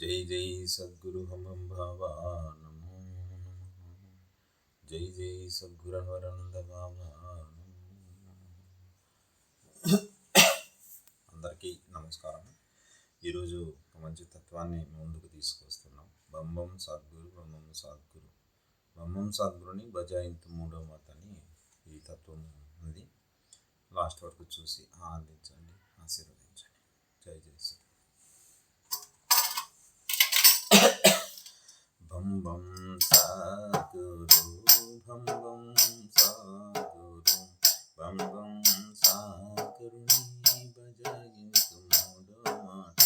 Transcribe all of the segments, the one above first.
జై జై సద్గురు హమం భావ నమో జై జై సద్గురు హరానంద బాబా అందరికీ నమస్కారం. ఈరోజు ఒక మంచి తత్వాన్ని ముందుకు తీసుకొస్తున్నాం. బొమ్మం సద్గురు బొమ్మం సద్గురు. బొమ్మం సద్గురుని బజాయింతు మూడో మాతని ఈ తత్వం ఉంది. లాస్ట్ వరకు చూసి ఆనందించండి ఆశీర్వదించండి. జై జై భం భం సాగురు భం భం సాగురు భం భం సాగురుని భజయింతు మూడో మాట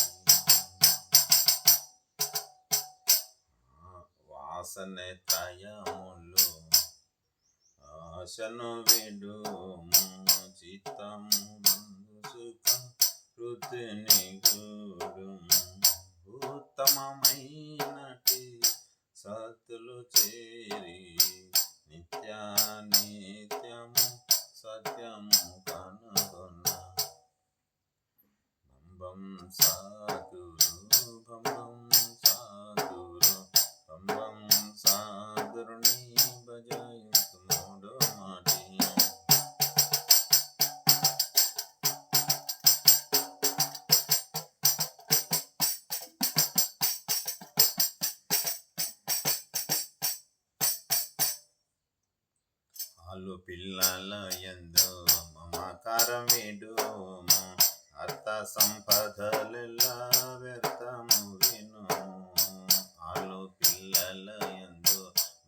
వాసన త్రయములు ఆశను విడుము చిత్తము సుఖం వృద్ధిని గూడుము ఉత్తమమై చేరి నిత్యానిత్యము పిల్లల ఎందు మమకారమేడు విడుము అర్థ సంపదలెల్ల వ్యర్థము విను ఆలు పిల్లల ఎందు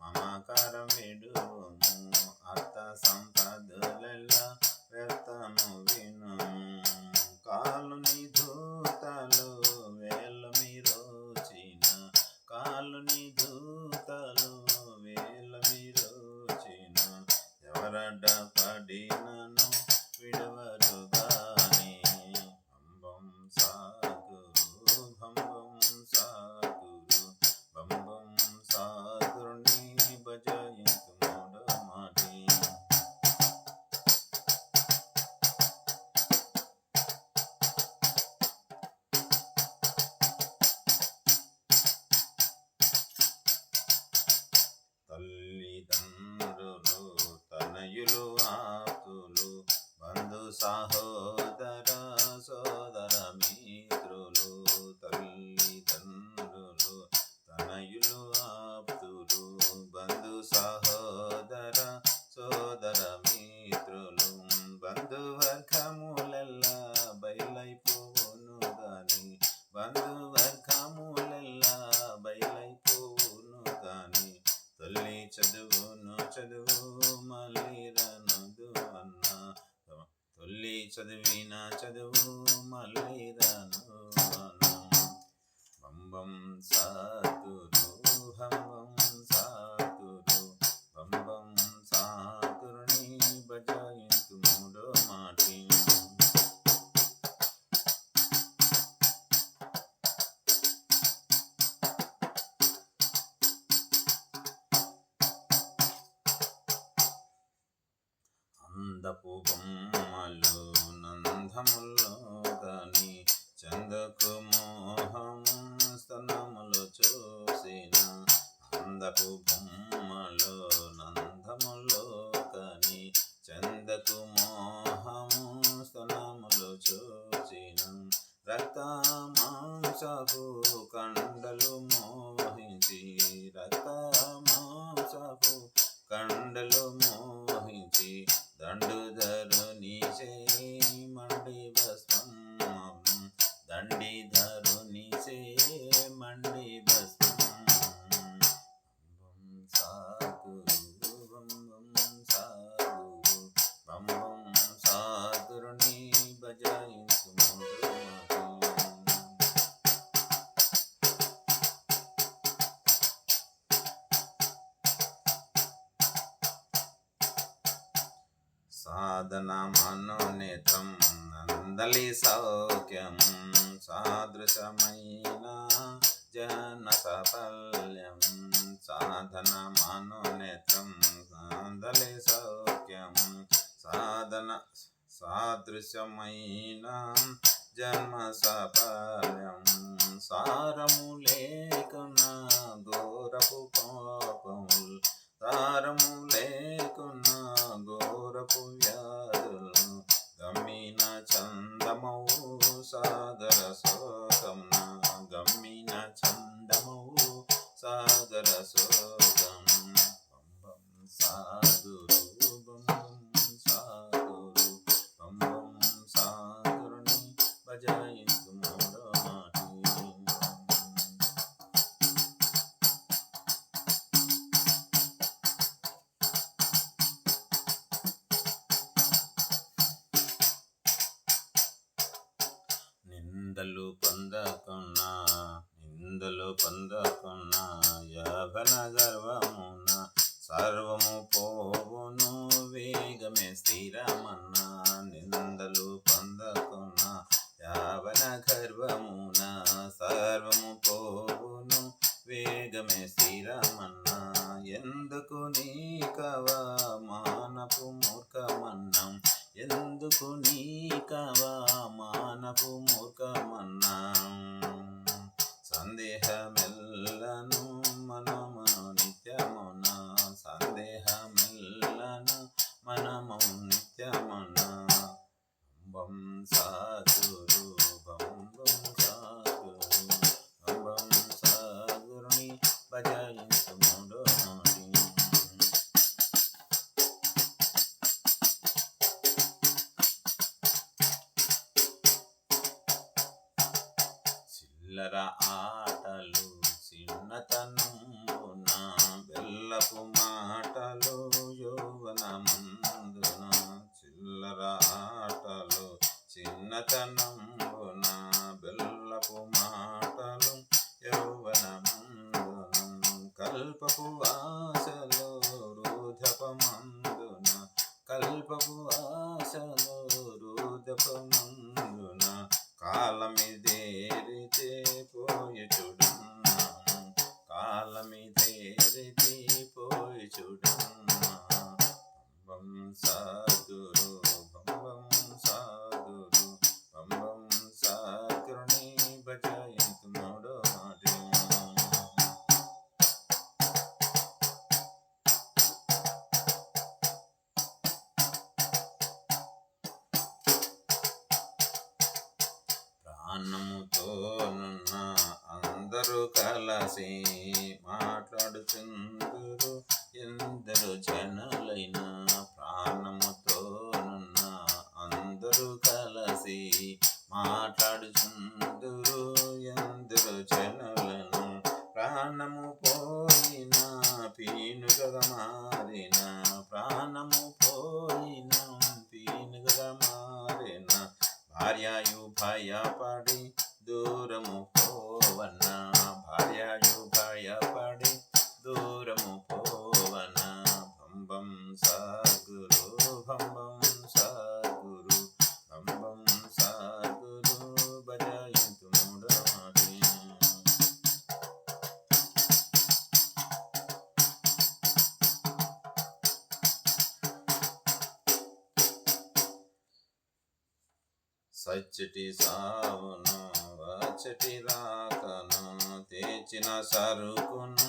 మమకారమేడు విడుము అర్థ సంపదలెల్ల వ్యర్థము 山河。అందపు బొమ్మలు నందములో గాని చందకు మోహం స్తనములు చూసిన అందపు బొమ్మలు నందములో కాని చందకు మోహము స్తనములు చూసిన రక్త మాంసపు కండలు బం సాగురు బం బం సాగురు సాధన మనోనేత్రం నందలి సౌఖ్యం సాదృశమైన జన సఫల్యం సాధన మనోనేత్రం నందలి సౌఖ్యం సాధన సాదృశ్యమైన జన్మ సఫల్యం నిందలు పొందకున్నా నిందలు పొందకున్నా యాభన గర్వమున సర్వము పోవును వేగమే స్థిరమన్నా నిందలు పొందకున్నా యాభన గర్వమున సర్వము పోవును వేగమే స్థిరమన్నా ఎందుకు నీకవా మానపు మూర్ఖమన్నం? ఎందుకు నీకవా మానపు మూర్ఖమన్నం? సందేహమెల్లను చిల్లర ఆటలు చిన్నతనమున బెల్లపు మాటలు యౌవనమందున చిల్లర ఆటలు చిన్నతనం అందరూ కలసి మాట్లాడుచుందురు. ఎందరు జనులైన సచ్చటి సావును వచ్చటి రాకను తెచ్చిన సరుకును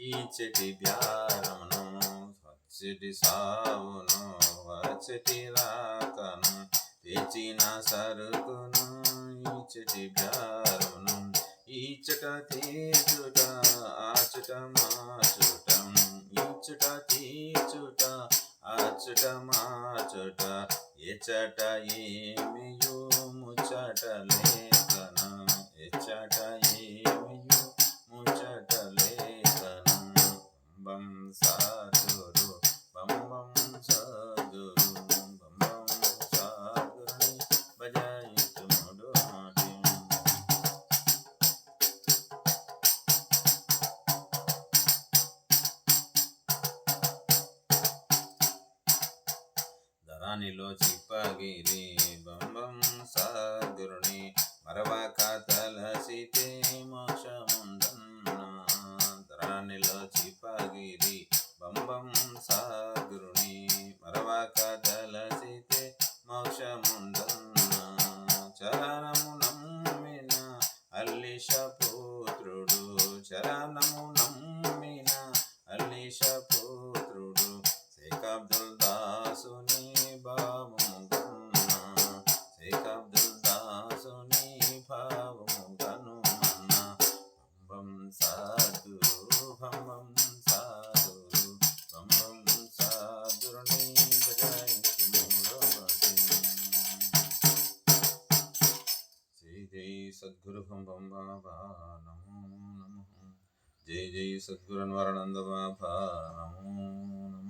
ఈ చెటి బ్యారమును సచ్చటి సావును వచ్చటి రాకను తెచ్చిన సరుకును ఈ చెటి బ్యారమును ఈచట తీర్చుట ఆచుట మాచుటం ఈచుట తీర్చుట ఆచుట మాచుట ఎచట ఏమియో ముచ్చట లేఖన ఎచ్చట ఏమయు ముచ్చట లేఖన బం ధరానిలో చిప్పగిరి బంబం సాగురుని మరవక తలసితే మోక్షముందన్న ధరానిలో చిప్పగిరి బంబం సాగురుని మరవక తలసితే మోక్షముందన్న చరణము నమ్మిన అల్లిష పుత్రుడు చరణము సద్గురు భం బాబా నమో నమ. జయ జయ సద్గురు బాబా నమో నమ.